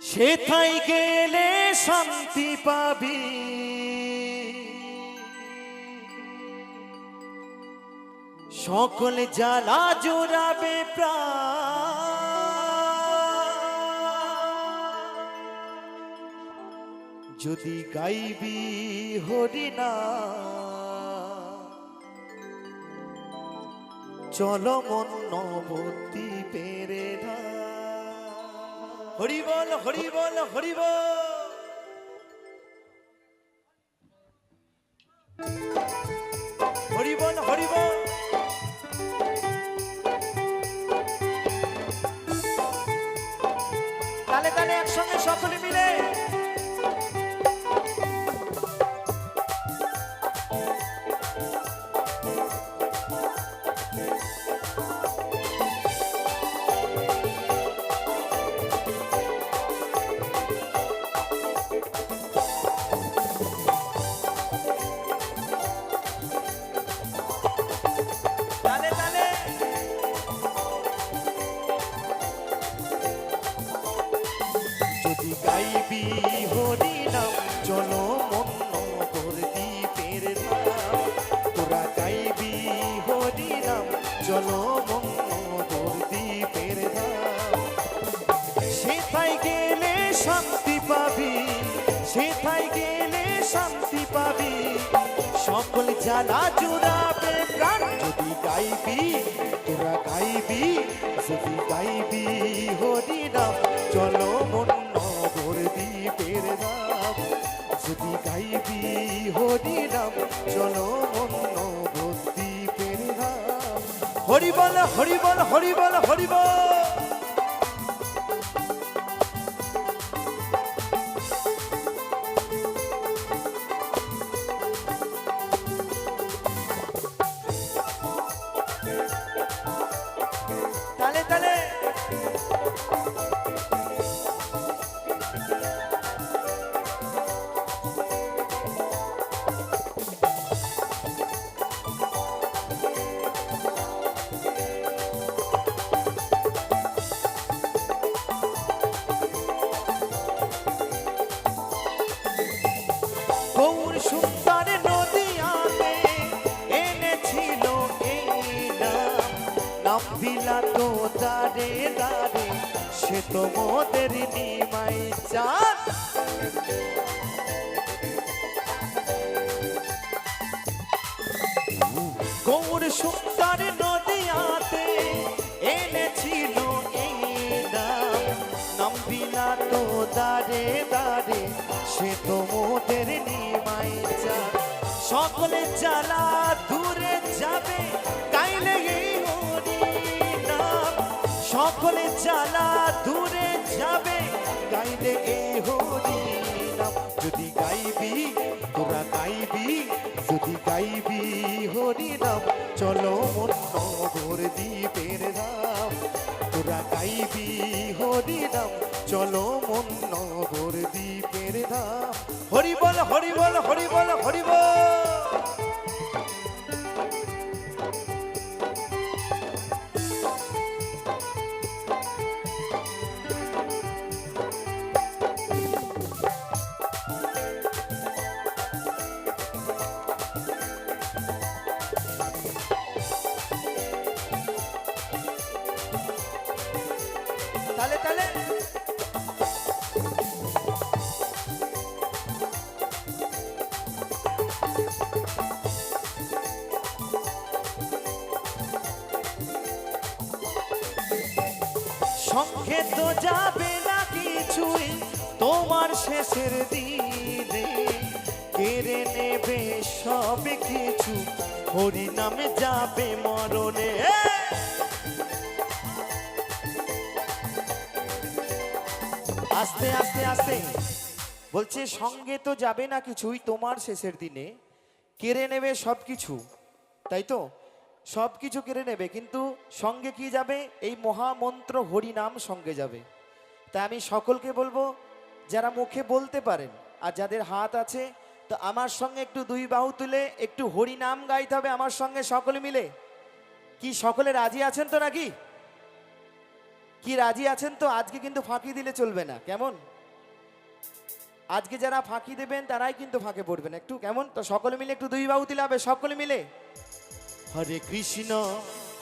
সেথাই গেলে শান্তি পাবি। সকল জ্বালা জোড়াবে যদি গাইবি হরিনা চলো মন পেরে হরি বল হরি বল হরি তালে তালে একসঙ্গে সকলে মিলে শান্তি পাবি, সেথায় গেলে শান্তি পাবি। সকল জ্বালা জুড়াবে প্রাণ, যদি গাইবি, তোরা গাইবি, যদি হরি বল হরিবল হরিবল। হরি বল হরি তালে তালে নাম বিলাত দারে দারে সে তো মোদের নিমাই চাঁদ। গৌর সুন্দর নদিয়াতে এনেছিল এই নাম নাম বিলাত দারে দারে সে তো মোদের নিমাই চাঁদ। সকলে জ্বালা দূরে যাবে সকলে জ্বালা দূরে যাবে। গাইলে এই হরি নাম যদি গাইবি, তোরা গাইবি, যদি গাইবি হরি নাম চলো মন নগর দ্বীপের নাম তোরা গাইবি হরি নাম চলো মন নগর দ্বীপের নাম হরি বল হরি বল হরি বল হরি বল সঙ্গে তো যাবে না কিছুই। তোমার শেষের দিনে কেড়ে নেবে সব কিছু। নামে যাবে মরণে। আস্তে আস্তে আস্তে। বলছে, সঙ্গে তো যাবে না কিছুই তোমার শেষের দিনে। কেড়ে নেবে সব কিছু, তাই তো? সব কিছু কেড়ে নেবে, কিন্তু সঙ্গে কি যাবে? এই মহামন্ত্র হরিনাম সঙ্গে যাবে। তাই আমি সকলকে বলব, যারা মুখে বলতে পারেন আর যাদের হাত আছে, তো আমার সঙ্গে একটু দুই বাহু তুলে একটু হরিনাম গাইতে হবে আমার সঙ্গে সকলে মিলে। কি সকলে রাজি আছেন তো নাকি? কি রাজি আছেন তো? আজকে কিন্তু ফাঁকি দিলে চলবে না। কেমন? আজকে যারা ফাঁকি দেবেন, তারাই কিন্তু ফাঁকে পড়বেন। একটু কেমন? তো সকলে মিলে একটু দুই বাহু দিলে হবে, সকলে মিলে। হরে কৃষ্ণ।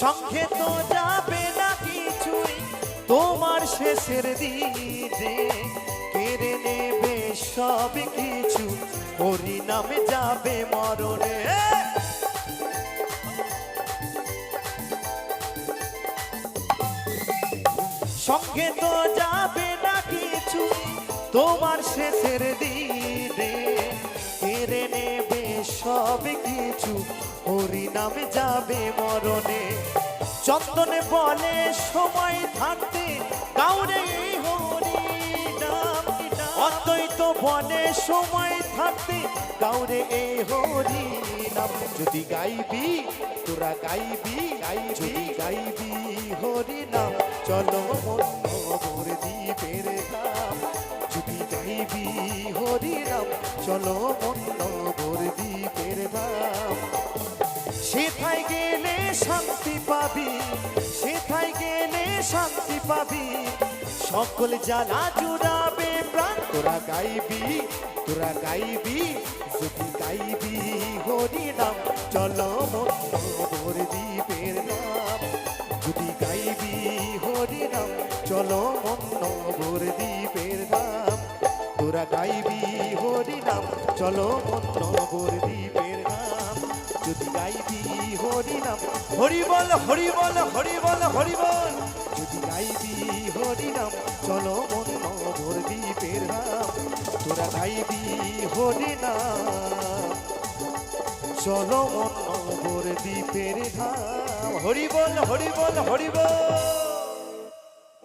সঙ্গে তো যাবে না কিছুই। তোমার শেষের দিনে কেড়ে নেবে সব কিছু। হরিনামে যাবে মরণে। সঙ্গে তো যাবে না কিছু তোমার শেষের দিনে কেড়ে নেবে সব কিছু। হরিনামে যাবে মরণে। চন্দনে বলে, সময় থাকতে কাউরে অদ্বৈত বলে, সময় থাকতে কাউরে এ হরি নাম। যদি গাইবি, তোরা গাইবি গাইবি গাইবি হরি নাম, চলো ভোর দ্বীপের নাম যদি গাইবি হরি নাম, চলো ভোর দ্বীপের নাম সেথায় গেলে শান্তি পাবি, সেথায় গেলে শান্তি পাবি। সকল জ্বালা জুড়াবে, প্রাণ তোরা গাইবি তোরা গাইবি, যদি গাইবি হরি নাম, চলো ভোর দ্বীপের নাম। যদি গাইবি হরি নাম, চলো ভোর দ্বীপের নাম। তোরা গাইবি হরি নাম, চলো নাম যদি গাইবি হরিনাম। হরি বল হরি বল হরি বল হরি বল যদি গাইবি হরিনাম চলো মন্য ভোর দ্বীপের নাম তোরা গাইবি হরিনাম। চলো মন্য ভোর দ্বীপের ধাম হরি বল হরি বল হরি বল